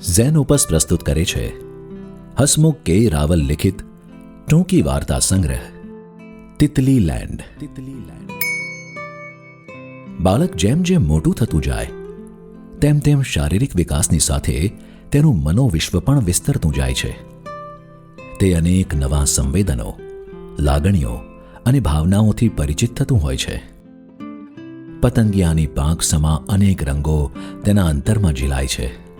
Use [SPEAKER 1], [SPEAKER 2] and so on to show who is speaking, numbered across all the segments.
[SPEAKER 1] Zen ઓપસ પ્રસ્તુત કરે છે. હસમુખ કે રાવલ લિખિત ટૂંકી વાર્તા સંગ્રહ. Titli land Titli land. બાળક જેમ જેમ મોટું થતું જાય, તેમ તેમ શારીરિક વિકાસની સાથે તેનું મનોવિશ્વ પણ વિસ્તરતું જાય છે. તે અનેક નવા સંવેદનો, લાગણીઓ અને ભાવનાઓથી પરિચિત થતું હોય છે. પતંગિયાની પાંખ સમા અનેક રંગો તેના અંતરમાં ઝીલાય છે.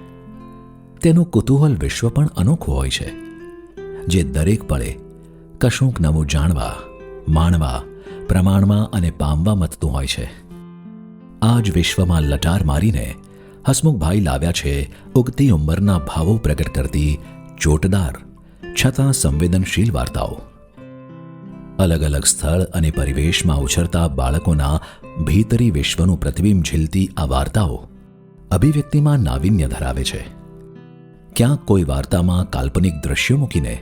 [SPEAKER 1] તેનું કુતૂહલ વિશ્વ પણ અનોખું હોય છે. જે દરેક પળે કશુંક નવું જાણવા, માણવા, પ્રમાણમાં અને પામવા મથતું હોય છે. આ જ વિશ્વમાં લટાર મારીને હસમુખભાઈ લાવ્યા છે ઉગતી ઉંમરના ભાવો પ્રગટ કરતી ચોટદાર, છતાં સંવેદનશીલ વાર્તાઓ. અલગ અલગ સ્થળ અને પરિવેશમાં ઉછરતા બાળકોના ભીતરી વિશ્વનું પ્રતિબિંબ ઝીલતી આ વાર્તાઓ અભિવ્યક્તિમાં નાવીન્ય ધરાવે છે. ક્યાંક કોઈ વાર્તામાં કાલ્પનિક દ્રશ્યો મૂકીને,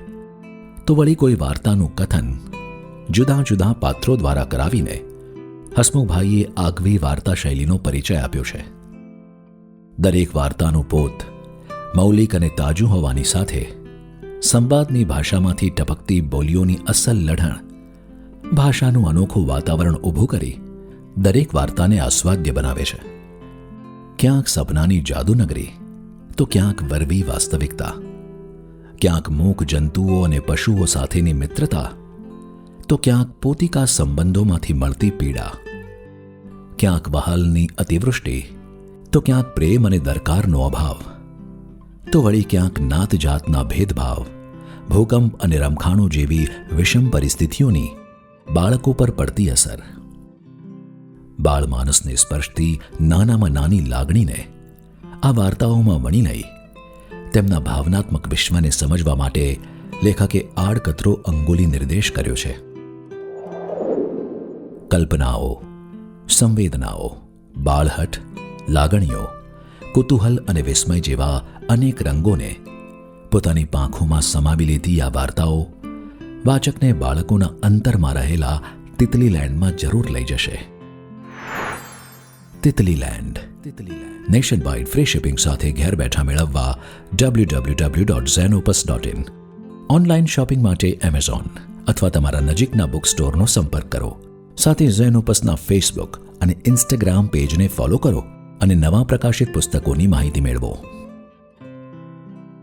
[SPEAKER 1] તો વળી કોઈ વાર્તાનું કથન જુદા જુદા પાત્રો દ્વારા કરાવીને હસમુખભાઈએ આગવી વાર્તા શૈલીનો પરિચય આપ્યો છે. દરેક વાર્તાનું પોત મૌલિક અને તાજું હોવાની સાથે સંવાદની ભાષામાંથી ટપકતી બોલીઓની અસલ લઢણ, ભાષાનું અનોખું વાતાવરણ ઊભું કરી દરેક વાર્તાને આસ્વાદ્ય બનાવે છે. ક્યાંક સપનાની જાદુનગરી તો ક્યાંક વરવી વાસ્તવિકતા, ક્યાંક મૂક જંતુઓ અને પશુઓ સાથેની મિત્રતા, તો ક્યાંક પોતિકા સંબંધોમાંથી મળતી પીડા, ક્યાંક વહાલની અતિવૃષ્ટિ, તો ક્યાંક પ્રેમ અને દરકારનો અભાવ, તો વળી ક્યાંક નાત જાતના ભેદભાવ, ભૂકંપ અને રમખાણો જેવી વિષમ પરિસ્થિતિઓની બાળકો પર પડતી અસર. બાળમાનસને સ્પર્શતી નાનામાં નાની લાગણીને આ વાર્તાઓમાં વણી લઈ તેમના ભાવનાત્મક વિશ્વને સમજવા માટે લેખકે આડકતરો અંગુલી નિર્દેશ કર્યો છે. કલ્પનાઓ, સંવેદનાઓ, બાળહટ, લાગણીઓ, કુતૂહલ અને વિસ્મય જેવા અનેક રંગોને પોતાની પાંખોમાં સમાવી લીધી આ વાર્તાઓ વાચકને બાળકોના અંતરમાં રહેલા તિતલી લેન્ડમાં જરૂર લઈ જશે. Titli land nation wide free shipping સાથે ઘેર બેઠા મેળવવા W W W dot Xenopus dot in online shopping માટે એમેઝોન અથવા તમારા નજીકના બુક સ્ટોરનો સંપર્ક કરો સાથે ઝેનોપસના ફેસબુક અને ઇન્સ્ટાગ્રામ પેજને ફોલો કરો અને નવા પ્રકાશિત પુસ્તકોની માહિતી મેળવો